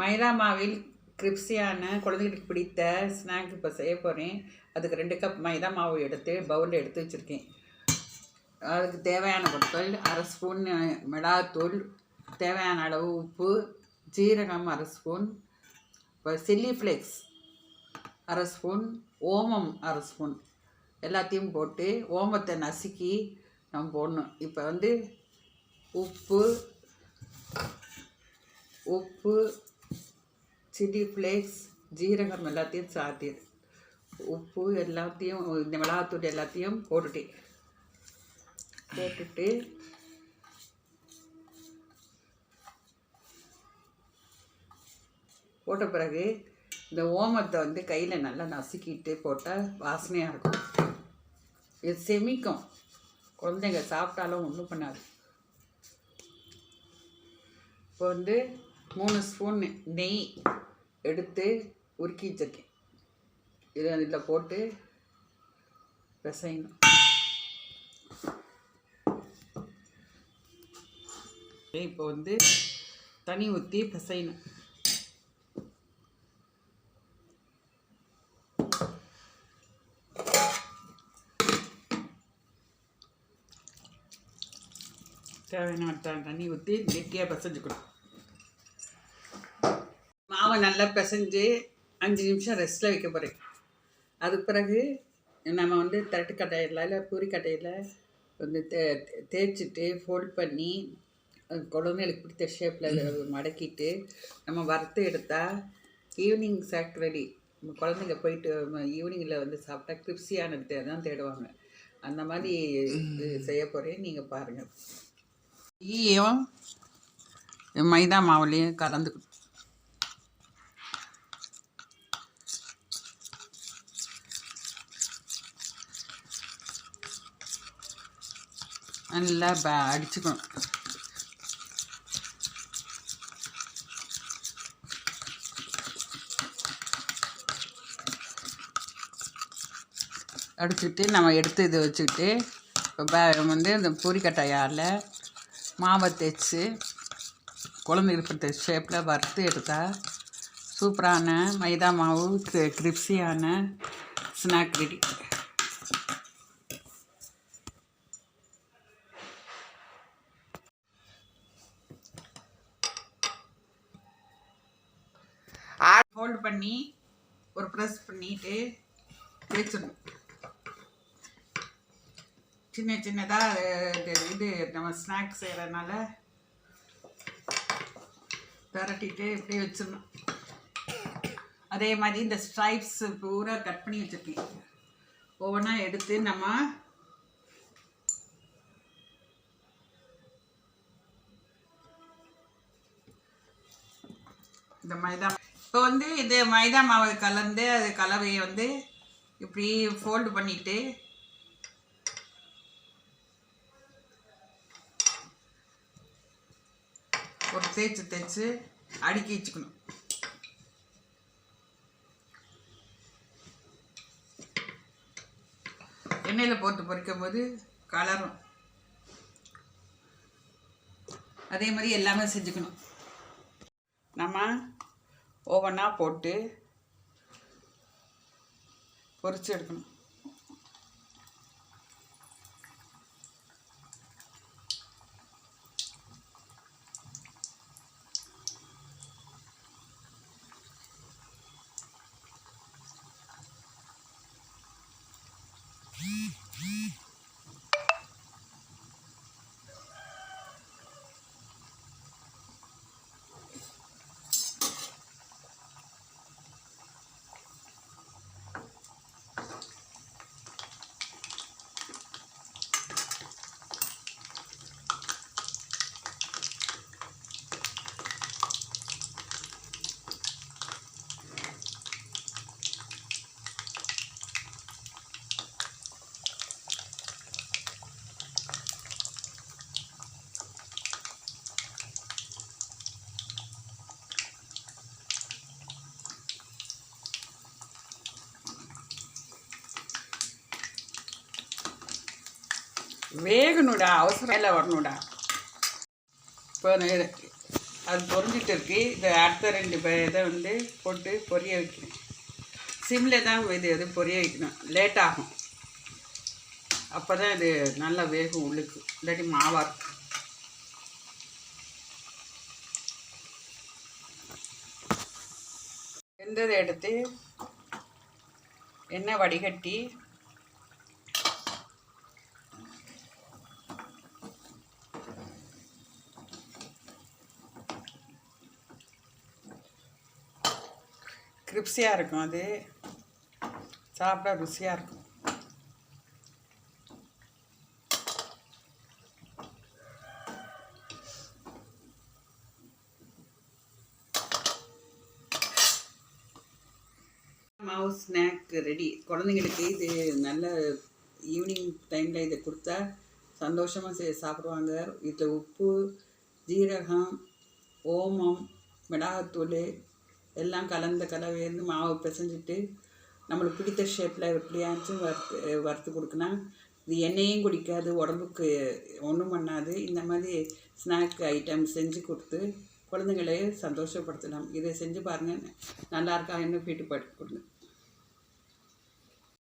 மைதா மாவில் கிரிப்ஸியான குழந்தைகளுக்கு பிடித்த ஸ்நாக் இப்போ செய்ய போகிறேன் அதுக்கு ரெண்டு கப் மைதா மாவு எடுத்து பவுலில் எடுத்து வச்சுருக்கேன். அதுக்கு தேவையான பொருட்கள் அரை ஸ்பூன் மிளகாத்தூள் தேவையான அளவு உப்பு ஜீரகம் அரை ஸ்பூன் இப்போ சில்லி ஃப்ளேக்ஸ் அரை ஸ்பூன் ஓமம் அரை ஸ்பூன் எல்லாத்தையும் போட்டு ஓமத்தை நசுக்கி நம்ம போடணும். இப்போ வந்து உப்பு உப்பு சில்லி ஃப்ளேக்ஸ் ஜீரகம் எல்லாத்தையும் சாத்தி உப்பு எல்லாத்தையும் இந்த மிளகாத்தூள் எல்லாத்தையும் போட்டுட்டேன். போட்டுட்டு போட்ட பிறகு இந்த ஓமத்தை வந்து கையில் நல்லா நசுக்கிட்டு போட்டால் வாசனையாக இருக்கும். இது செமிக்கும். குழந்தைங்க சாப்பிட்டாலும் ஒன்றும் பண்ணாது. இப்போ வந்து மூணு ஸ்பூன் நெய் எடுத்து உருக்கி வச்சிருக்கேன் இதை இதில் போட்டு பிசையணும். இப்போ வந்து தண்ணி ஊற்றி பிசையணும். தேவையான தண்ணி ஊற்றி கெட்டியாக பிசைஞ்சுக்கணும். மாவை நல்லா பிசைஞ்சு அஞ்சு நிமிஷம் ரெஸ்ட்டில் வைக்க போகிறேன் அதுக்கு பிறகு நம்ம வந்து தட்டு கட்டையில் இல்லை பூரி கட்டையில் வந்து தே தேய்ச்சிட்டு ஃபோல்ட் பண்ணி அது குழந்தைகளுக்கு பிடித்த ஷேப்பில் மடக்கிட்டு நம்ம வறுத்து எடுத்தால் ஈவினிங் சாக் ரெடி நம்ம குழந்தைங்க போயிட்டு ஈவினிங்கில் வந்து சாப்பிட்டா கிரிப்ஸியானது தான் தேடுவாங்க. அந்த மாதிரி இது செய்ய போகிறேன் நீங்கள் பாருங்கள் ஈயும் மைதா மாவுலேயும் கலந்துக்கணும் நல்லா ப அடிச்சுக்கணும். அடிச்சுட்டு நம்ம எடுத்து இது வச்சுக்கிட்டு இப்போ வந்து இந்த பூரிக்கட்டையால் மாவை தேய்ச்சி குழம்பு இருக்கிற ஷேப்பில் வறுத்து எடுத்தால் சூப்பரான மைதா மாவு கிரிப்ஸியான ஸ்நாக் ரெடி ஹோல்ட் பண்ணி ஒரு ப்ரெஸ் பண்ணிட்டு தேய்ச்சிடணும் சின்ன சின்னதாக இது நம்ம ஸ்நாக்ஸ் செய்கிறதுனால திரட்டிட்டு இப்படியே வச்சிடணும். அதே மாதிரி இந்த ஸ்ட்ரைப்ஸ் பூரா கட் பண்ணி வச்சுருக்கேன். ஒவ்வொன்றா எடுத்து நம்ம இந்த மைதா இப்போ வந்து இது மைதா மாவை கலந்து அது கலவையை வந்து இப்படி ஃபோல்டு பண்ணிவிட்டு ஒரு தேய்ச்சி தேய்ச்சி அடுக்கி வச்சுக்கணும். எண்ணெயில் போட்டு பொரிக்கும் போது கலரும். அதே மாதிரி எல்லாமே செஞ்சுக்கணும். நம்ம ஒவ்வொன்றா போட்டு பொறிச்சு எடுக்கணும். வேகணுடா அவசரம். இல்லை வரணுடா இப்போ அது பொறிஞ்சிட்டு இருக்கு. இது அடுத்த ரெண்டு இதை வந்து போட்டு பொரிய வைக்கிறேன் சிம்மில் தான் இது இது பொரிய வைக்கணும். லேட் ஆகும். அப்போ தான் இது நல்லா வேகும் உள்ளுக்கு. இல்லாட்டி மாவாக இருக்கும். வெந்ததை எடுத்து எண்ணெய் வடிகட்டி கிரிப்ஸியாக இருக்கும் அது. சாப்பிட ருசியாக இருக்கும். மாவு ஸ்நாக் ரெடி குழந்தைங்களுக்கு இது நல்ல ஈவினிங் டைமில் இதை கொடுத்தா சந்தோஷமாக சே சாப்பிடுவாங்க. இதில் உப்பு ஜீரகம் ஓமம் மிளகாத்தூள் எல்லாம் கலந்த கலவையிலேருந்து மாவு பிசைஞ்சிட்டு நம்மளுக்கு பிடித்த ஷேப்பில் எப்படியாச்சும் வறுத்து வறுத்து கொடுக்கணும். இது எண்ணெயும் குடிக்காது உடம்புக்கு ஒன்றும் பண்ணாது. இந்த மாதிரி ஸ்நாக் ஐட்டம் செஞ்சு கொடுத்து குழந்தைங்களையே சந்தோஷப்படுத்தலாம். இதை செஞ்சு பாருங்கள் நல்லா இருக்கா? இன்னும் ஃபீட்டு கொடுங்க.